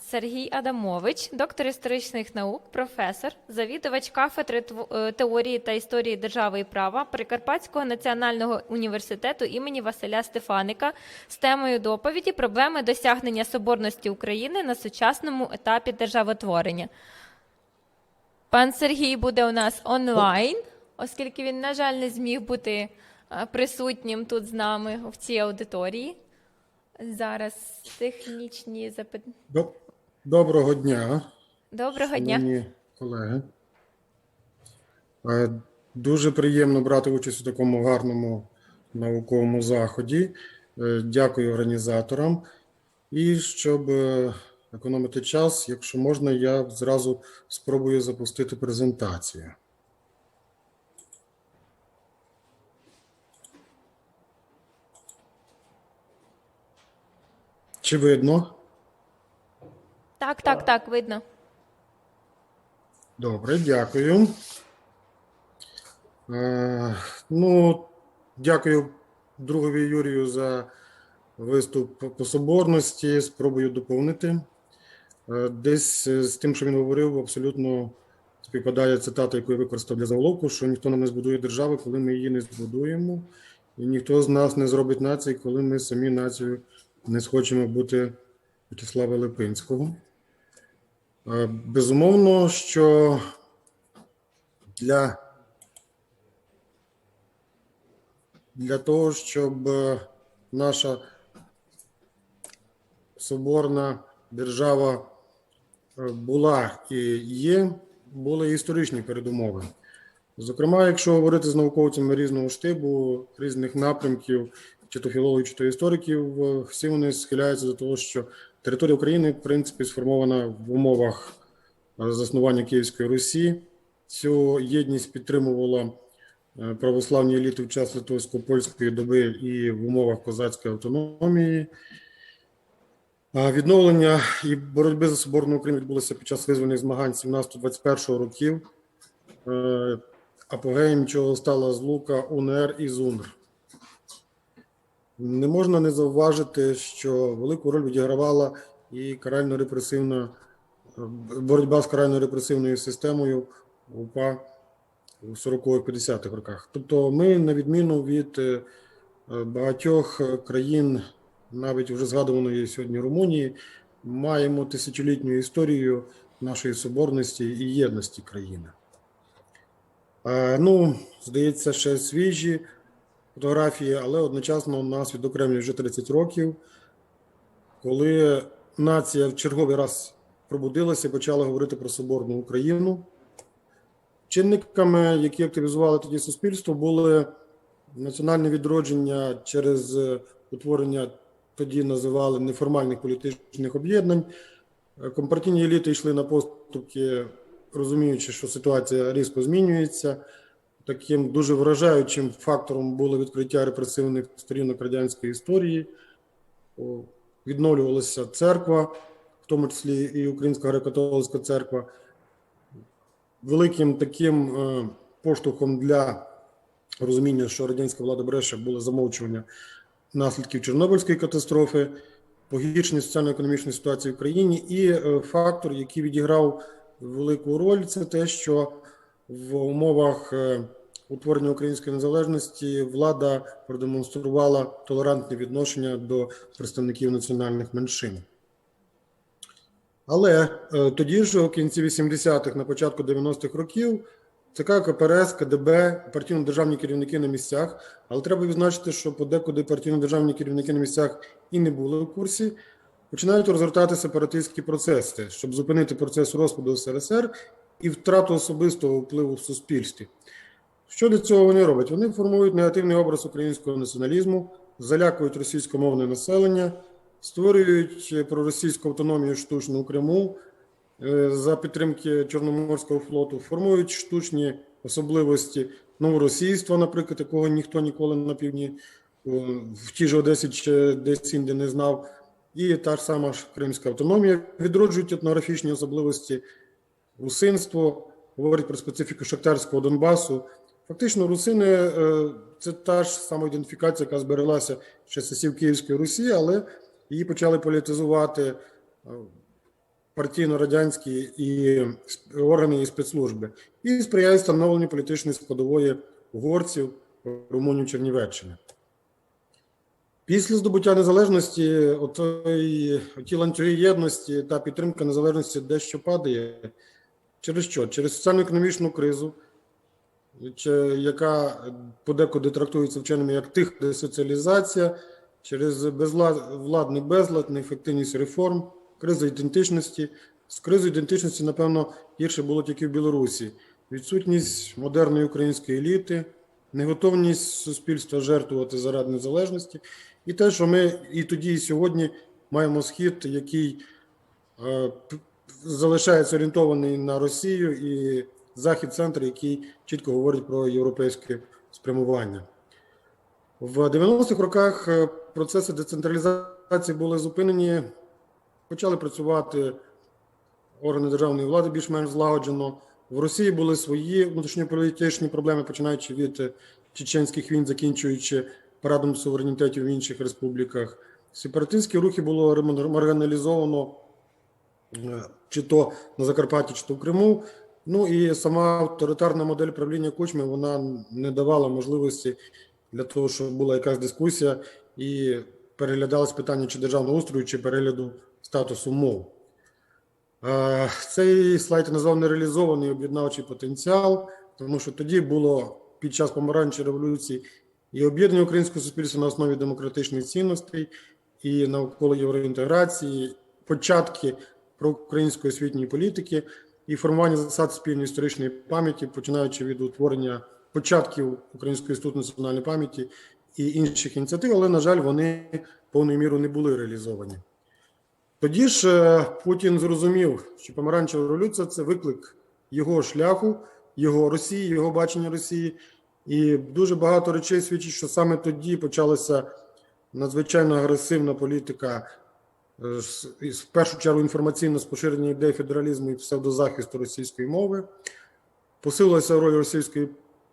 Сергій Адамович, доктор історичних наук, професор, завідувач кафедри е, теорії та історії держави і права Прикарпатського національного університету імені Василя Стефаника з темою доповіді проблеми досягнення соборності України на сучасному етапі державотворення. Пан Сергій буде у нас онлайн, оскільки він, на жаль, не зміг бути е, присутнім тут з нами в цій аудиторії. Зараз технічні запитання. Доб- Доброго дня, Доброго дня. колеги. Е, Дуже приємно брати участь у такому гарному науковому заході. Е, Дякую організаторам. І щоб е, економити час, якщо можна, я зразу спробую запустити презентацію. Чи видно? Так, так, так, видно. Добре, дякую. Е, ну, дякую другові Юрію за виступ по соборності. Спробую доповнити. Е, десь е, з тим, що він говорив, абсолютно співпадає цитата, яку я використав для заголовку, що ніхто нам не збудує держави, коли ми її не збудуємо, і ніхто з нас не зробить нації, коли ми самі нацією не схочемо бути В'ячеслава Липинського. Безумовно, що для, для того, щоб е, наша соборна держава е, була і є, були історичні передумови. Зокрема, якщо говорити з науковцями різного штибу, різних напрямків, чи то філологів, чи то істориків, е, всі вони схиляються до того, що територія України, в принципі, сформована в умовах е, заснування Київської Русі. Цю єдність підтримувала е, православні еліти в час литовсько-польської доби і в умовах козацької автономії. Відновлення і боротьби за соборну Україну відбулося під час визвольних змагань 17-21 років, апогеєм чого стала злука УНР і ЗУНР. Не можна не зауважити, що велику роль відігравала і карально-репресивна е, боротьба з карально-репресивною системою УПА у 40-50-х роках. Тобто, ми, на відміну від е, багатьох країн, навіть вже згадуваної сьогодні Румунії, маємо тисячолітню історію нашої соборності і єдності країни. Е, Ну, здається, ще свіжі фотографії, але одночасно нас відокремлює вже 30 років, коли нація в черговий раз пробудилася і почала говорити про соборну Україну. Чинниками, які активізували тоді суспільство, були національне відродження через утворення тоді називали неформальних політичних об'єднань. Компартійні еліти йшли на поступки, розуміючи, що ситуація різко змінюється. Таким дуже вражаючим фактором було відкриття репресивних сторінок радянської історії. Відновлювалася церква, в тому числі і Українська греко-католицька церква. Великим таким е, поштовхом для розуміння, що радянська влада бреше, було замовчування наслідків Чорнобильської катастрофи, погіршення соціально-економічної ситуації в країні, і е, фактор, який відіграв велику роль, це те, що в умовах е, утворення української незалежності влада продемонструвала толерантне відношення до представників національних меншин. Але е, тоді ж, у кінці 80-х, на початку 90-х років, ЦК КПРС, КДБ, партійно-державні керівники на місцях, але треба відзначити, що подекуди партійно-державні керівники на місцях і не були в курсі, починають розгортати сепаратистські процеси, щоб зупинити процес розпаду СРСР і втрату особистого впливу в суспільстві. Що для цього вони роблять? Вони формують негативний образ українського націоналізму, залякують російськомовне населення, створюють проросійську автономію штучну у Криму е, за підтримки Чорноморського флоту, формують штучні особливості новоросійства, наприклад, якого ніхто ніколи на півдні е, в тій же Одесі чи десь інде не знав. І та ж сама ж Кримська автономія відроджують етнографічні особливості русинство, говорить про специфіку шахтарського Донбасу. Фактично, русини е, це та ж самоідентифікація, яка збереглася ще з часів Київської Русі, але її почали політизувати е, партійно-радянські і органи і спецслужби, і сприяє встановленню політичної складової угорців, румунів Чернівеччини. Після здобуття незалежності отої, ті ланцюги єдності та підтримка незалежності дещо падає. Через що? Через соціально-економічну кризу, яка подекуди трактується вченими як тих десоціалізація, через безлад, безлад, неефективність реформ, криза ідентичності. З кризою ідентичності, напевно, гірше було тільки в Білорусі. Відсутність модерної української еліти, неготовність суспільства жертвувати заради незалежності, і те, що ми і тоді, і сьогодні маємо схід, який е, залишається орієнтований на Росію, і захід центр, який чітко говорить про європейське спрямування. В 90-х роках е, процеси децентралізації були зупинені, почали працювати органи державної влади більш-менш злагоджено. В Росії були свої внутрішньополітичні проблеми, починаючи від е, чеченських війн, закінчуючи парадом суверенітетів в інших республіках. Сепаратистські рухи було маргіналізовано е, чи то на Закарпатті, чи то в Криму. Ну і сама авторитарна модель правління Кучми вона не давала можливості для того, щоб була якась дискусія і переглядалось питання чи державного устрою, чи перегляду статусу мов. Е, Цей слайд назвав нереалізований об'єднавчий потенціал, тому що тоді було під час помаранчої революції і об'єднання українського суспільства на основі демократичних цінностей, і навколо євроінтеграції, початки проукраїнської освітньої політики і формування засад спільної історичної пам'яті, починаючи від утворення початків Української інституту національної пам'яті і інших ініціатив, але, на жаль, вони повною мірою не були реалізовані. Тоді ж е, Путін зрозумів, що помаранчева революція це виклик його шляху, його Росії, його бачення Росії. І дуже багато речей свідчить, що саме тоді почалася надзвичайно агресивна політика, в першу чергу інформаційне споширення ідей федералізму і псевдозахисту російської мови. Посилилася роль російської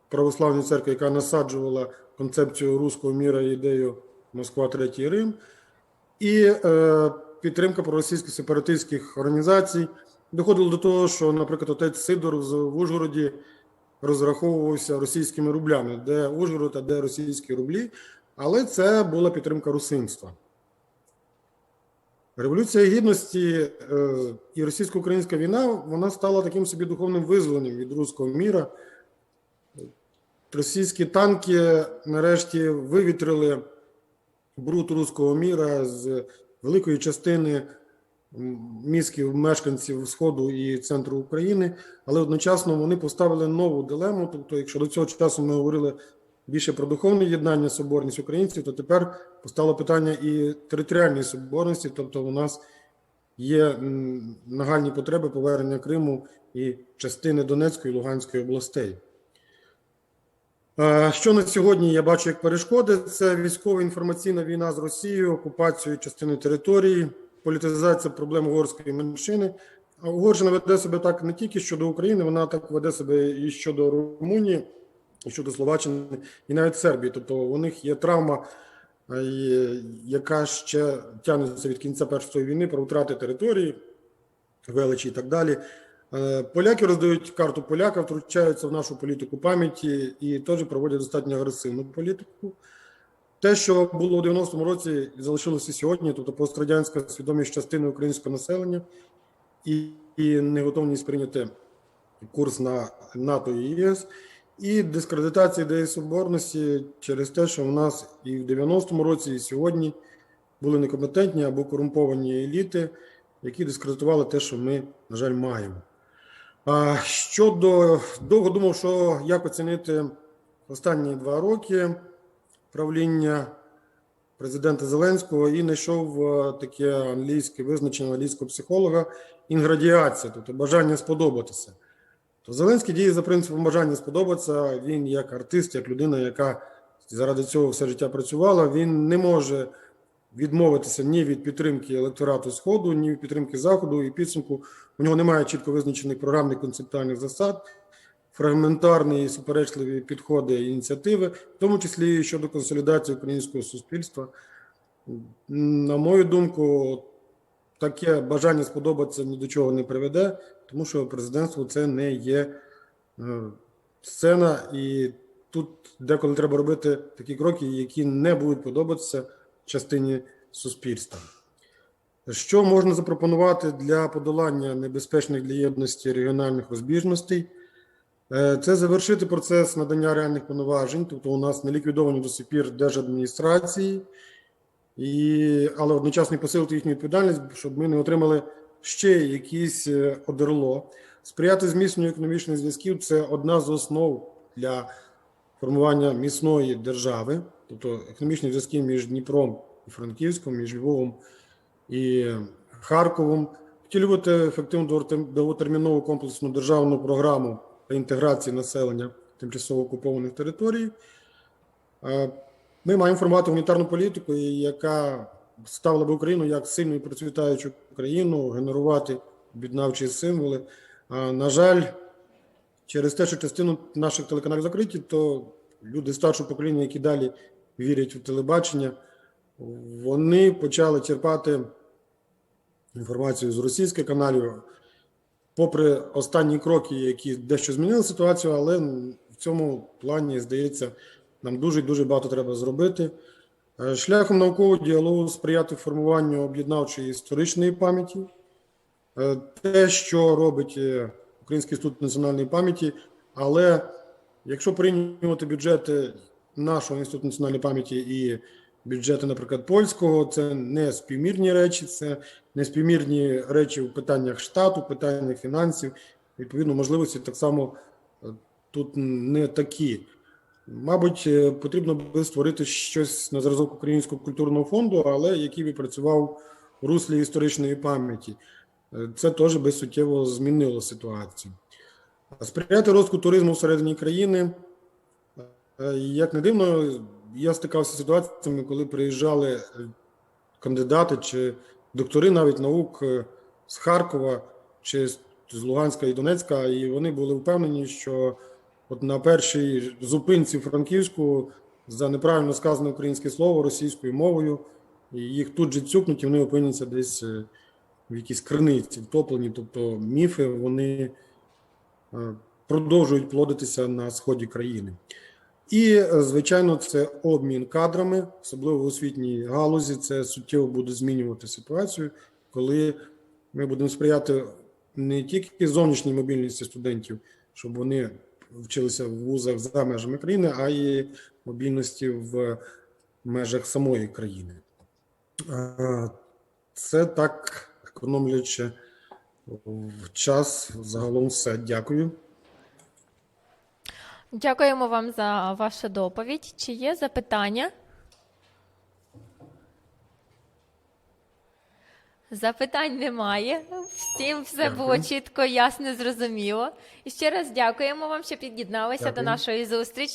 православної церкви, яка насаджувала концепцію руського міра і ідею Москва, Третій Рим, і е, підтримка проросійських сепаратистських організацій. Доходило до того, що, наприклад, отець Сидор в Ужгороді розраховувався російськими рублями, де Ужгород, а де російські рублі, але це була підтримка русинства. Революція гідності е, і російсько-українська війна вона стала таким собі духовним визволенням від руського міра. Російські танки нарешті вивітрили бруд руського міра з великої частини м, мізків мешканців Сходу і центру України, але одночасно вони поставили нову дилему. Тобто, якщо до цього часу ми говорили більше про духовне єднання, соборність українців, то тепер постало питання і територіальної соборності, тобто у нас є нагальні потреби повернення Криму і частини Донецької і Луганської областей. Е, Що на сьогодні я бачу як перешкоди? Це військова інформаційна війна з Росією, окупацією частини території, політизація проблем угорської меншини. А Угорщина веде себе так не тільки щодо України, вона так веде себе і щодо Румунії, щодо Словаччини, і навіть Сербії. Тобто у них є травма, е, яка ще тягнеться від кінця першої війни про втрати території, величі і так далі. Е, Поляки роздають карту поляка, втручаються в нашу політику пам'яті і теж проводять достатньо агресивну політику. Те, що було у 90-му році, залишилося сьогодні, тобто пострадянська свідомість частини українського населення і, і неготовність прийняти курс на НАТО і ЄС, і дискредитація ідеї соборності через те, що в нас і в 90-му році, і сьогодні були некомпетентні або корумповані еліти, які дискредитували те, що ми, на жаль, маємо. А щодо довго думав, що як оцінити останні два роки правління президента Зеленського і знайшов е, таке англійське визначення англійського психолога інградіація, тобто бажання сподобатися. То Зеленський діє за принципом бажання сподобатися. Він як артист, як людина, яка заради цього все життя працювала, він не може відмовитися ні від підтримки електорату Сходу, ні від підтримки Заходу і підсумку. У нього немає чітко визначених програмних концептуальних засад, фрагментарні і суперечливі підходи і ініціативи, в тому числі щодо консолідації українського суспільства. На мою думку, таке бажання сподобатися ні до чого не приведе, тому що президентство це не є е, сцена, і тут деколи треба робити такі кроки, які не будуть подобатися частині суспільства. Що можна запропонувати для подолання небезпечних для єдності регіональних розбіжностей? Е, Це завершити процес надання реальних повноважень, тобто у нас не ліквідовані до сих пір держадміністрації, і, але одночасно посилити їхню відповідальність, щоб ми не отримали ще якісь е, одерло. Сприяти зміцненню економічних зв'язків це одна з основ для формування міцної держави, тобто економічні зв'язки між Дніпром і Франківськом, між Львовом і Харковом. Втілювати ефективну довготермінову комплексну державну програму реінтеграції населення тимчасово окупованих територій. Ми маємо формувати гуманітарну політику, яка ставила би Україну як сильну і процвітаючу країну, генерувати об'єднавчі символи. А, на жаль, через те, що частину наших телеканалів закриті, то люди старшого покоління, які далі вірять в телебачення, вони почали черпати інформацію з російських каналів. Попри останні кроки, які дещо змінили ситуацію, але в цьому плані, здається, нам дуже дуже багато треба зробити. Е, Шляхом наукового діалогу сприяти формуванню об'єднавчої історичної пам'яті. Е, Те, що робить е, Український інститут національної пам'яті, але якщо порівнювати бюджети нашого інституту національної пам'яті і бюджети, наприклад, польського, це не співмірні речі, це не співмірні речі в питаннях штату, питаннях фінансів. Відповідно, можливості так само тут не такі. Мабуть, е, потрібно би створити щось на зразок Українського культурного фонду, але який би працював у руслі історичної пам'яті. Е, Це теж би суттєво змінило ситуацію. Сприяти розвитку туризму всередині країни. Е, Як не дивно, я стикався з ситуаціями, коли приїжджали кандидати чи доктори навіть наук з Харкова чи з Луганська і Донецька, і вони були впевнені, що от на першій зупинці Франківську за неправильно сказане українське слово російською мовою, і їх тут же цюкнуть, і вони опиняться десь е, в якійсь криниці втоплені. Тобто міфи вони е, продовжують плодитися на сході країни. І, е, звичайно, це обмін кадрами, особливо в освітній галузі. Це суттєво буде змінювати ситуацію, коли ми будемо сприяти не тільки зовнішній мобільності студентів, щоб вони вчилися в вузах за межами країни, а й мобільності в межах самої країни. Це так, економлячи час, загалом все. Дякую. Дякуємо вам за вашу доповідь. Чи є запитання? Запитань немає. Всім все було чітко, ясно, зрозуміло. І ще раз дякуємо вам, що під'єдналися до нашої зустрічі.